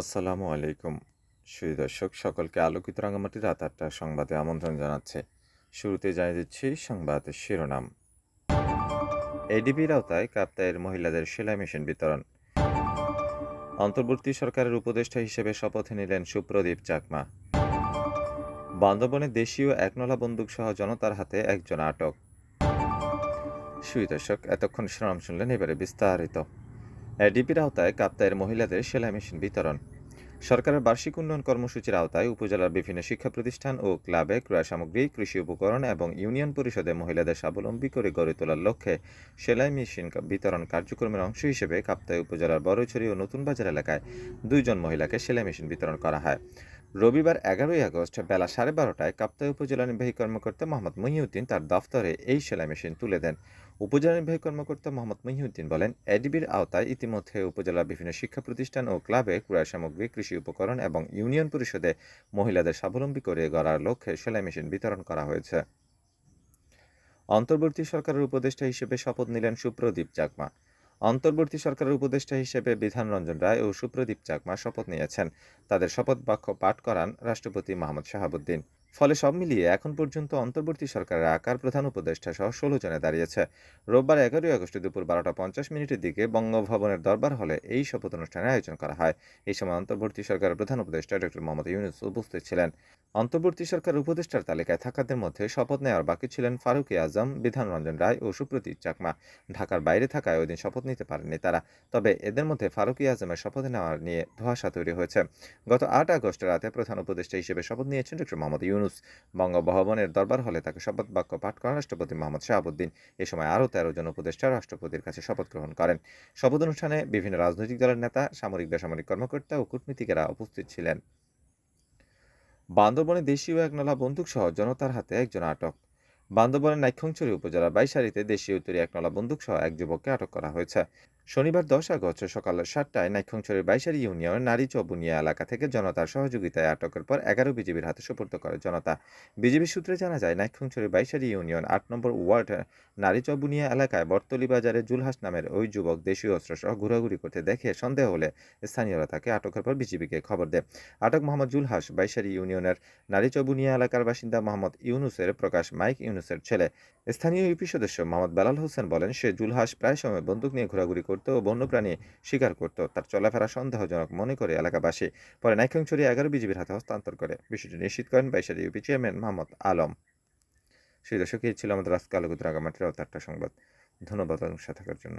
আসসালামু আলাইকুম। সুধী দর্শক, সকলকে আলোকিত রাঙামাটি রাত আটটার সংবাদে আমন্ত্রণ জানাচ্ছে। শুরুতে জানিয়ে দিচ্ছি সংবাদের শিরোনাম। এডিবির আওতায় কাপ্তায়ের মহিলাদের সেলাই মেশিন বিতরণ। অন্তর্বর্তী সরকারের উপদেষ্টা হিসেবে শপথ নিলেন সুপ্রদীপ চাকমা। বান্দরবনে দেশীয় একনলা বন্দুক সহ জনতার হাতে একজন আটক। সুধী দর্শক, এতক্ষণ শিরোনাম শুনলেন এবারে বিস্তারিত। এডিপির আওতায় কাপ্তায়ের মহিলাদের সেলাই মেশিন বিতরণ। সরকারের বার্ষিক উন্নয়ন কর্মসূচির আওতায় উপজেলার বিভিন্ন শিক্ষা প্রতিষ্ঠান ও ক্লাবে ক্রয় সামগ্রী, কৃষি উপকরণ এবং ইউনিয়ন পরিষদে মহিলাদের স্বাবলম্বী করে গড়ে তোলার লক্ষ্যে সেলাই মেশিন বিতরণ কার্যক্রমের অংশ হিসেবে কাপ্তাই উপজেলার বড়ছড়ি ও নতুন বাজার এলাকায় দুইজন মহিলাকে সেলাই মেশিন বিতরণ করা হয়। রবিবার এগারোই আগস্ট বেলা সাড়ে বারোটায় কাপ্তাই উপজেলা নির্বাহী কর্মকর্তা মোহাম্মদ মহিউদ্দিন তার দফতরে এই সেলাই মেশিন তুলে দেন। উপজেলা নির্বাহী কর্মকর্তা মোহাম্মদ মহিউদ্দিন বলেন, এডিবির আওতায় ইতিমধ্যে উপজেলার বিভিন্ন শিক্ষা প্রতিষ্ঠান ও ক্লাবে ক্রয় সামগ্রী, কৃষি উপকরণ এবং ইউনিয়ন পরিষদে মহিলাদের স্বাবলম্বী করে গড়ার লক্ষ্যে সেলাই মেশিন বিতরণ করা হয়েছে। অন্তর্বর্তী সরকারের উপদেষ্টা হিসেবে শপথ নিলেন সুপ্রদীপ চাকমা। অন্তর্বর্তী সরকারের উপদেষ্টা হিসেবে বিধান রঞ্জন রায় ও সুপ্রদীপ চাকমা শপথ নিয়েছেন। তাদের শপথ বাক্য পাঠ করান রাষ্ট্রপতি মোহাম্মদ শাহাবুদ্দিন। ফলে সব মিলিয়ে এখন পর্যন্ত অন্তর্বর্তী সরকারের আকার প্রধান উপদেষ্টা সহ ষোলো জনে দাঁড়িয়েছে। রোববার এগারোই আগস্ট দুপুর বারোটা পঞ্চাশ মিনিটের দিকে বঙ্গভবনের দরবার হলে এই শপথ অনুষ্ঠানের আয়োজন করা হয়। এই সময় অন্তর্বর্তী সরকারের প্রধান উপদেষ্টা ডক্টর মোহাম্মদ ইউনুস উপস্থিত ছিলেন। অন্তর্বর্তী সরকার উপদেষ্টার তালিকায় থাকাদের মধ্যে শপথ নেওয়ার বাকি ছিলেন ফারুকি আজম, বিধান রঞ্জন রায় ও সুপ্রতীক চাকমা। ঢাকার বাইরে থাকায় ওই দিন শপথ নিতে পারেননি তারা। তবে এদের মধ্যে ফারুকি আজমের শপথ নেওয়ার নিয়ে ধোঁয়াশা তৈরি হয়েছে। গত আট আগস্ট রাতে প্রধান উপদেষ্টা হিসেবে শপথ নিয়েছেন ডক্টর মোহাম্মদ ইউনুস। বঙ্গভবনের দরবার হলে তাকে শপথ বাক্য পাঠ করেন রাষ্ট্রপতি মোহাম্মদ শাহাবুদ্দিন। এ সময় আরও তেরো জন উপদেষ্টা রাষ্ট্রপতির কাছে শপথ গ্রহণ করেন। শপথ অনুষ্ঠানে বিভিন্ন রাজনৈতিক দলের নেতা, সামরিক বেসামরিক কর্মকর্তা ও কূটনীতিকেরা উপস্থিত ছিলেন। বান্দরবনে দেশীয় এক নলা বন্দুক সহ জনতার হাতে একজন আটক। বান্দরবনের নাইক্ষংছড়ি উপজেলার বাইশারিতে দেশীয় তৈরি এক নলা বন্দুক সহ এক যুবককে আটক করা হয়েছে। শনিবার দশ আগস্ট সকাল সাতটায় নাইক্ষংছড়ির বাইশারি ইউনিয়নের নারী চবুনিয়া এলাকা থেকে জনতার সহযোগিতায় আটকের পর এগারো বিজিবির হাতে সুপর্দ করে জনতা। বিজিবি সূত্রে জানা যায়, নাইক্ষংছড়ির বাইশারি ইউনিয়ন আট নম্বর ওয়ার্ড নারী চবুনিয়া এলাকায় বর্তলি বাজারে জুলহাস নামের ওই যুবক দেশীয় অস্ত্র সহ ঘোরাঘুরি করতে দেখে সন্দেহ হলে স্থানীয়রা তাকে আটকের পর বিজিবিকে খবর দেয়। আটক মোহাম্মদ জুলহাস, বাইশারি ইউনিয়নের নারী চবুনিয়া এলাকার বাসিন্দা মোহাম্মদ ইউনুসের প্রকাশ মাইক ইউনুসের ছেলে। স্থানীয় ইউপি সদস্য মোহাম্মদ বেলাল হোসেন বলেন, সে জুলহাস প্রায় সময় বন্দুক নিয়ে ঘোরাঘুরি করত ও বন্যপ্রাণী শিকার করত। তার চলাফেরা সন্দেহজনক মনে করে এলাকাবাসী পরে নাইক্ষংছড়ি এগারো বিজিবির হাতে হস্তান্তর করে। বিষয়টি নিশ্চিত করেন বাইশারি ইউপি চেয়ারম্যান মোহাম্মদ আলম। সেই দর্শক এই ছিল আমাদের আজকে আলোকিত রাগামাটির একটা সংবাদ। ধন্যবাদ সাথে থাকার জন্য।